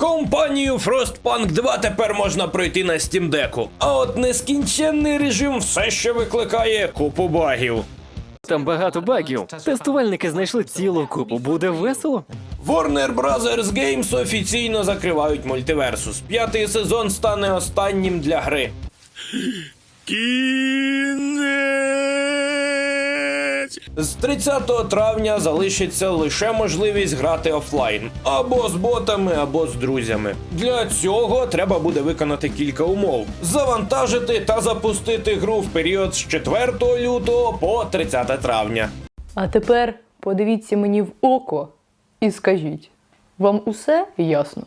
Компанію Frostpunk 2 тепер можна пройти на Steam Deck. А от нескінченний режим все ще викликає купу багів. Там багато багів. Тестувальники знайшли цілу купу. Буде весело. Warner Brothers Games офіційно закривають мультиверсус. П'ятий сезон стане останнім для гри. З 30 травня залишиться лише можливість грати офлайн або з ботами, або з друзями. Для цього треба буде виконати кілька умов: завантажити та запустити гру в період з 4 лютого по 30 травня. А тепер подивіться мені в око і скажіть, вам усе ясно?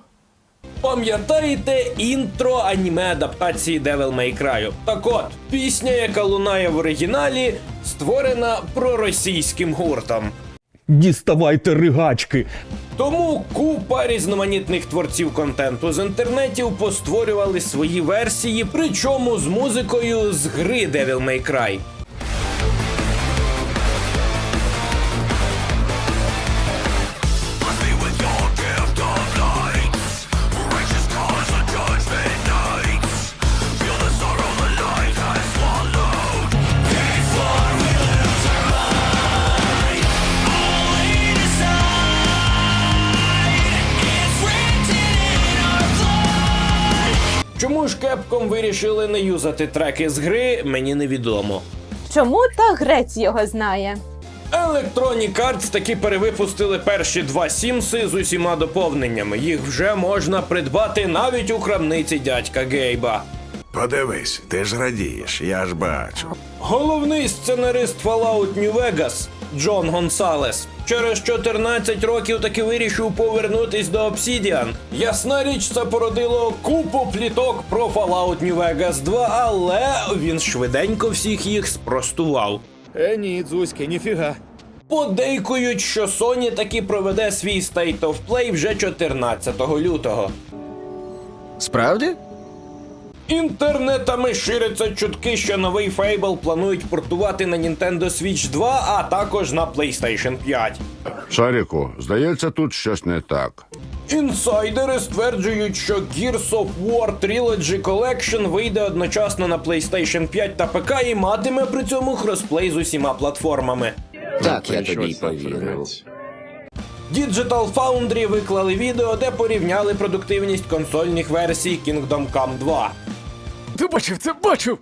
Пам'ятаєте інтро аніме адаптації Devil May Cry? Так от, пісня, яка лунає в оригіналі, створена проросійським гуртом. Діставайте ригачки. Тому купа різноманітних творців контенту з інтернетів постворювали свої версії, причому з музикою з гри Devil May Cry. Вирішили не юзати треки з гри, мені невідомо. Чому та грець його знає? Electronic Arts таки перевипустили перші два сімси з усіма доповненнями. Їх вже можна придбати навіть у крамниці дядька Гейба. Подивись, ти ж радієш, я ж бачу. Головний сценарист Fallout New Vegas Джон Гонсалес через 14 років таки вирішив повернутись до Obsidian. Ясна річ, це породило купу пліток про Fallout New Vegas 2, але він швиденько всіх їх спростував. Е, ні, Дзузьки, ніфіга. Подейкують, що Sony таки проведе свій State of Play вже 14 лютого. Справді? Інтернетами ширяться чутки, що новий Fable планують портувати на Nintendo Switch 2, а також на PlayStation 5. Шаріку, здається, тут щось не так. Інсайдери стверджують, що Gears of War Trilogy Collection вийде одночасно на PlayStation 5 та ПК і матиме при цьому хросплей з усіма платформами. Так, я тобі повірив. Digital Foundry виклали відео, де порівняли продуктивність консольних версій Kingdom Come 2. Ти бачив це бачив!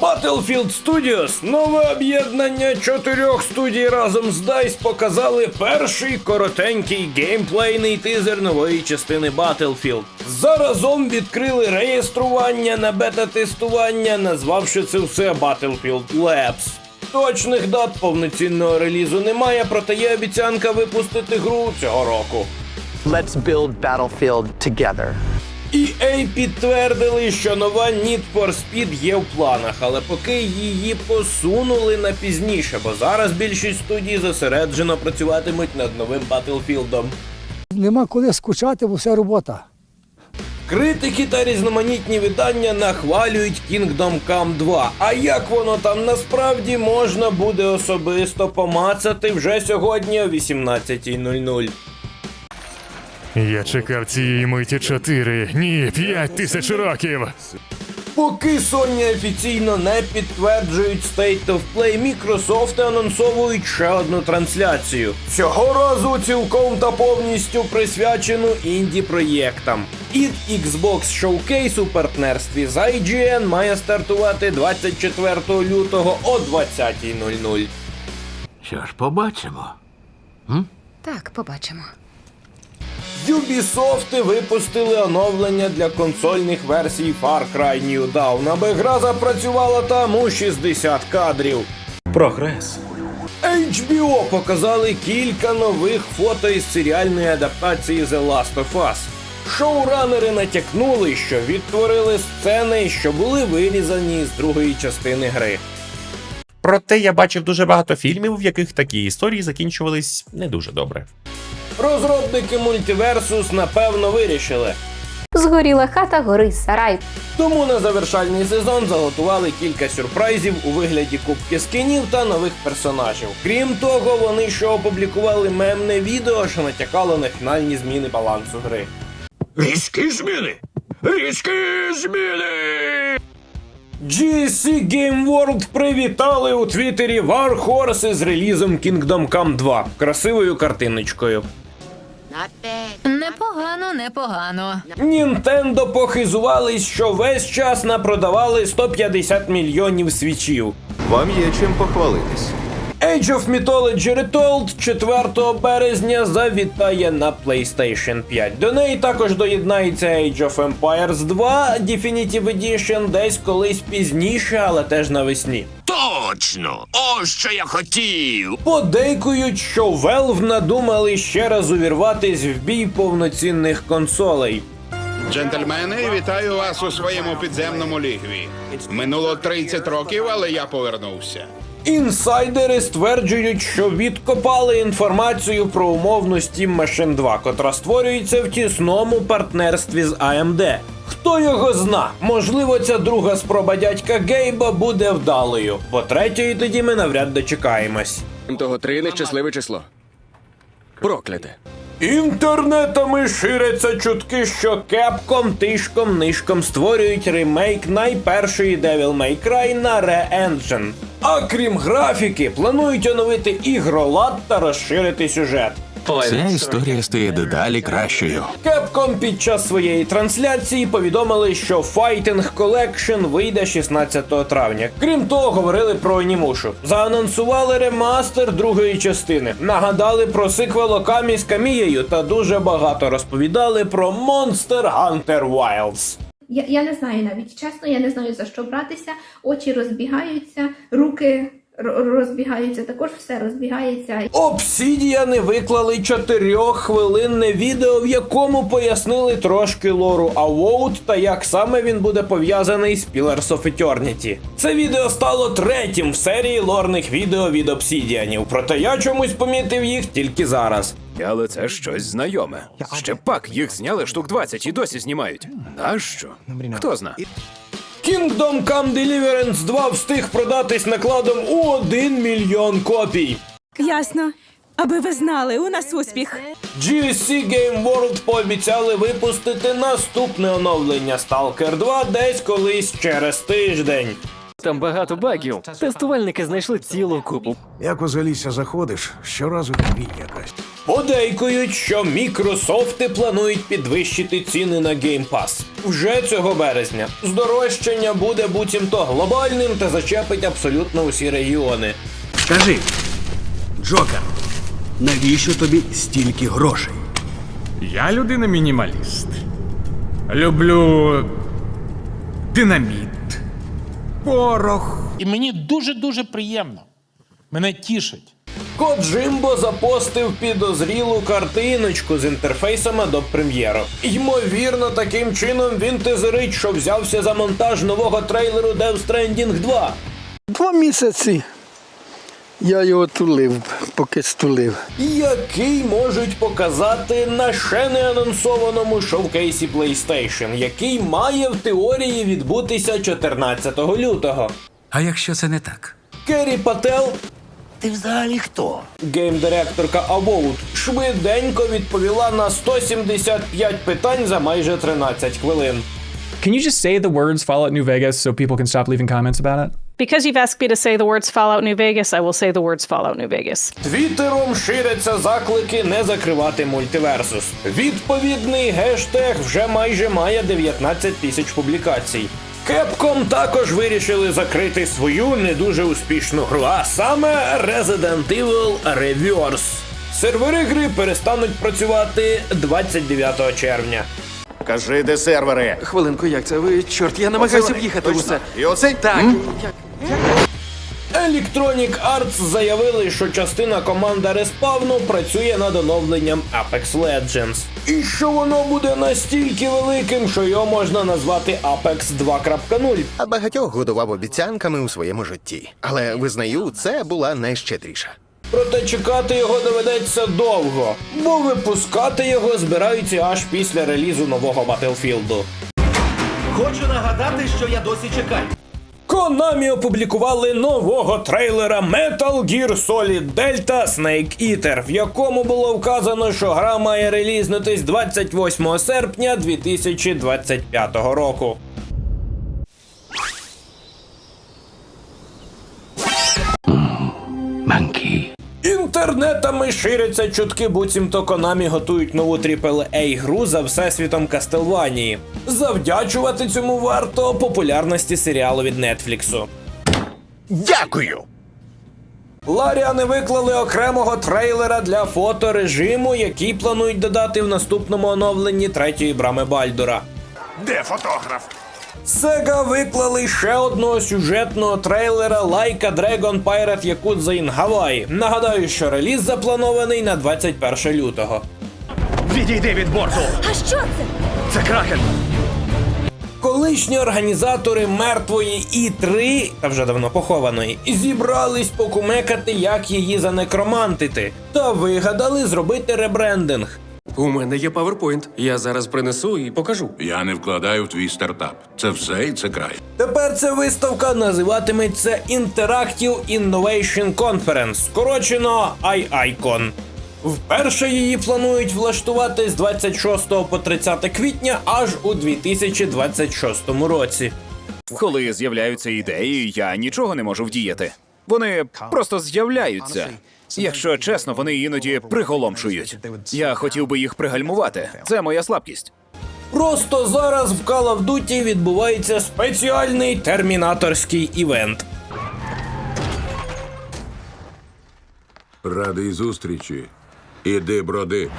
Battlefield Studios, нове об'єднання чотирьох студій разом з DICE показали перший коротенький геймплейний тизер нової частини Battlefield. Заразом відкрили реєстрування на бета-тестування, назвавши це все Battlefield Labs. Точних дат повноцінного релізу немає, проте є обіцянка випустити гру цього року. Let's build Battlefield together. EA підтвердили, що нова Need for Speed є в планах, але поки її посунули на пізніше, бо зараз більшість студій зосереджено працюватимуть над новим Battlefield. Нема коли скучати, бо все робота. Критики та різноманітні видання нахвалюють Kingdom Come 2. А як воно там насправді можна буде особисто помацати вже сьогодні о 18.00. Я чекав цієї миті чотири, ні, п'ять тисяч років. Поки Sony офіційно не підтверджують State of Play, Microsoft анонсовують ще одну трансляцію. Цього разу цілком та повністю присвячену інді-проєктам. І Xbox Showcase у партнерстві з IGN має стартувати 24 лютого о 20.00. Що ж, побачимо. Так, побачимо. Ubisoft випустили оновлення для консольних версій Far Cry New Dawn, аби гра запрацювала там у 60 кадрів. Прогрес. HBO показали кілька нових фото із серіальної адаптації The Last of Us. Шоуранери натякнули, що відтворили сцени, що були вирізані з другої частини гри. Проте я бачив дуже багато фільмів, в яких такі історії закінчувались не дуже добре. Розробники мультиверсус напевно вирішили. Згоріла хата, горить сарай. Тому на завершальний сезон заготували кілька сюрпризів у вигляді кубки скинів та нових персонажів. Крім того, вони ще опублікували мемне відео, що натякало на фінальні зміни балансу гри. Різкі зміни! Різкі зміни! GSC Game World привітали у Твіттері War Horse з релізом Kingdom Come 2 красивою картиночкою. Непогано, непогано. Нінтендо похизувались, що весь час напродавали 150 мільйонів свічів. Вам є чим похвалитись. Age of Mythology Retold 4 березня завітає на PlayStation 5. До неї також доєднається Age of Empires 2 Definitive Edition десь колись пізніше, але теж навесні. Точно! Ось що я хотів! Подейкують, що Valve надумали ще раз увірватись в бій повноцінних консолей. Джентльмени, вітаю вас у своєму підземному лігві. Минуло 30 років, але я повернувся. Інсайдери стверджують, що відкопали інформацію про умовну Steam Machine 2, котра створюється в тісному партнерстві з AMD. Хто його зна? Можливо, ця друга спроба дядька Гейба буде вдалою, бо третьої тоді ми навряд дочекаємось. Того три нещасливе число. Прокляте. Інтернетами ширяться чутки, що Capcom тишком нишком створюють ремейк найпершої Devil May Cry на Re-Engine. А крім графіки, планують оновити ігролад та розширити сюжет. Ця історія стає дедалі кращою. Capcom під час своєї трансляції повідомили, що Fighting Collection вийде 16 травня. Крім того, говорили про анімушу. Заанонсували ремастер другої частини, нагадали про сиквел Окамі з Камією та дуже багато розповідали про Monster Hunter Wilds. Я, я не знаю навіть чесно, я не знаю за що братися. Очі розбігаються, руки розбігаються, також все розбігається. Обсідіани виклали чотирьоххвилинне відео, в якому пояснили трошки лору Avowed та як саме він буде пов'язаний з Pillars of Eternity. Це відео стало третім в серії лорних відео від обсідіанів, проте я чомусь помітив їх тільки зараз. Але це щось знайоме. Ще пак їх зняли штук 20 і досі знімають. Нащо? Хто зна? Kingdom Come Deliverance 2 встиг продатись накладом у 1 мільйон копій. Ясно. Аби ви знали, у нас успіх. GSC Game World пообіцяли випустити наступне оновлення Stalker 2 десь колись через тиждень. Там багато багів. Тестувальники знайшли цілу купу. Як у залісся заходиш, щоразу дві якась. Подейкують, що Мікрософти планують підвищити ціни на Game Pass вже цього березня. Здорожчання буде буцімто глобальним та зачепить абсолютно усі регіони. Скажи, Джокер, навіщо тобі стільки грошей? Я людина мінімаліст. Люблю динаміт, порох. І мені дуже-дуже приємно. Мене тішить. Коджимбо запостив підозрілу картиночку з інтерфейсом Adobe Premiere. Ймовірно, таким чином він тизерить, що взявся за монтаж нового трейлеру Death Stranding 2. Два місяці я його тулив, поки стулив. який можуть показати на ще не анонсованому шоукейсі PlayStation, який має в теорії відбутися 14 лютого. А якщо це не так? Керрі Пател, Ти взагалі хто? гейм-директорка Avowed, швиденько відповіла на 175 питань за майже 13 хвилин. Can you just say the words Fallout New Vegas so people can stop leaving comments about it? Because you've asked me to say the words Fallout New Vegas, I will say the words Fallout New Vegas. Твіттером ширяться заклики не закривати мультиверсус. Відповідний гештег вже майже має 19 тисяч публікацій. Capcom також вирішили закрити свою не дуже успішну гру, а саме Resident Evil Reverse. Сервери гри перестануть працювати 29 червня. Кажи, де сервери? Хвилинку, як це ви? Чорт, я намагаюся в'їхати в усе. І оцей? Так. Electronic Arts заявили, що частина команди Респавну працює над оновленням Apex Legends. І що воно буде настільки великим, що його можна назвати Apex 2.0. А багатьох годував обіцянками у своєму житті. Але визнаю, це була найщедріша. Проте чекати його доведеться довго, бо випускати його збираються аж після релізу нового Battlefield. Хочу нагадати, що я досі чекаю. Konami опублікували нового трейлера Metal Gear Solid Delta Snake Eater, в якому було вказано, що гра має релізнутись 28 серпня 2025 року. Інтернетами ширяться чутки, буцімто Konami готують нову aaa гру за всесвітом Кастелванії. Завдячувати цьому варто популярності серіалу від Нетфліксу. Дякую! Ларіани виклали окремого трейлера для фоторежиму, який планують додати в наступному оновленні третьої брами Бальдура. Де фотограф? Сега виклали ще одного сюжетного трейлера Лайка Dragon Pirate Yakuza in Hawaii. Нагадаю, що реліз запланований на 21 лютого. Відійди від борту! А що це? Це кракен! Колишні організатори мертвої І-3, та вже давно похованої, зібрались покумекати, як її занекромантити, та вигадали зробити ребрендинг. У мене є PowerPoint. Я зараз принесу і покажу. Я не вкладаю в твій стартап. Це все і це край. Тепер ця виставка називатиметься Interactive Innovation Conference, скорочено IICON. Вперше її планують влаштувати з 26 по 30 квітня аж у 2026 році. Коли з'являються ідеї, я нічого не можу вдіяти. Вони просто з'являються. Якщо чесно, вони іноді приголомшують. Я хотів би їх пригальмувати. Це моя слабкість. Просто зараз в Call of Duty відбувається спеціальний термінаторський івент. Радий зустрічі. Іди, броди.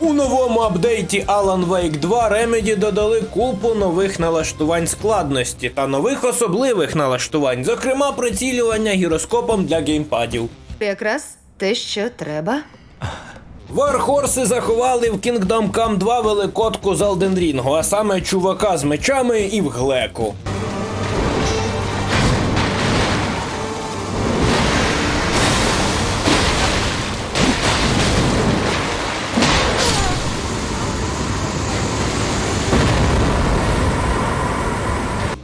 У новому апдейті Alan Wake 2 Remedy додали купу нових налаштувань складності та нових особливих налаштувань, зокрема прицілювання гіроскопом для геймпадів. Якраз те, що треба. Вархорси заховали в Kingdom Come 2 великотку з Алденрінгу, а саме чувака з мечами і в глеку.